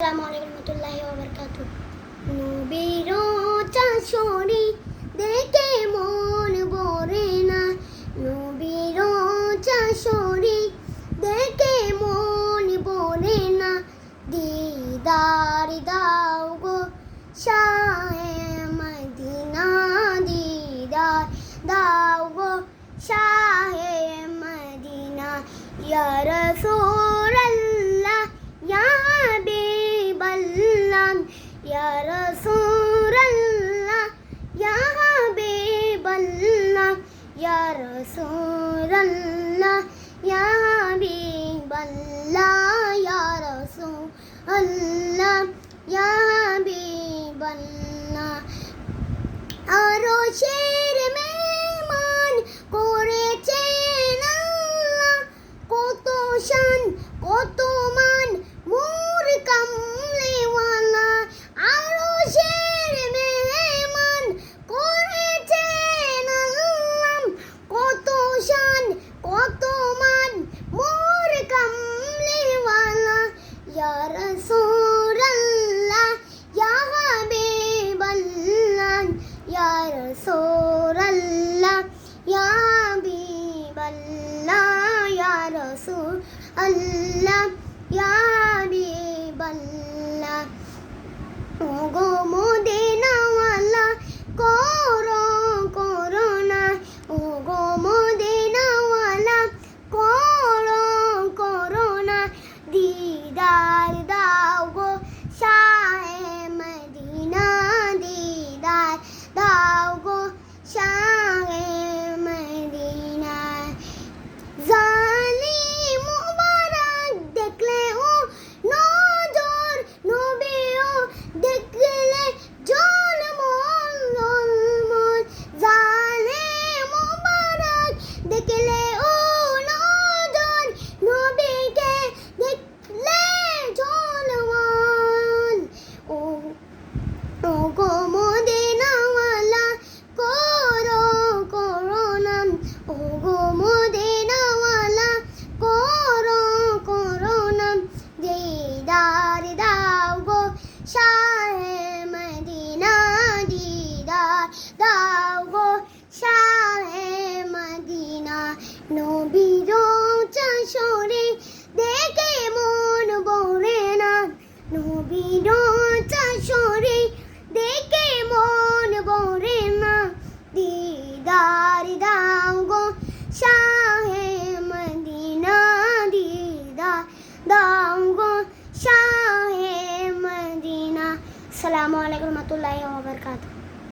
আসসালামু আলাইকুম রহমতুল্লাহি ওয়া বারাকাতুহু। নবীর চাচরি দেখে রসুল্লাহ ইয়া হাবিবাল্লাহ ইয়া রসুল্লাহ ইয়া হাবিবাল্লাহ আরও সেই আল্লাহ ইয়া হাবিবাল্লাহ ওগো শাহে মদিনা দিদা দাঙ্গো শাহে মদিনা সালামু আলাইকুম রহমতুল্লাহ ওবরকাতুহ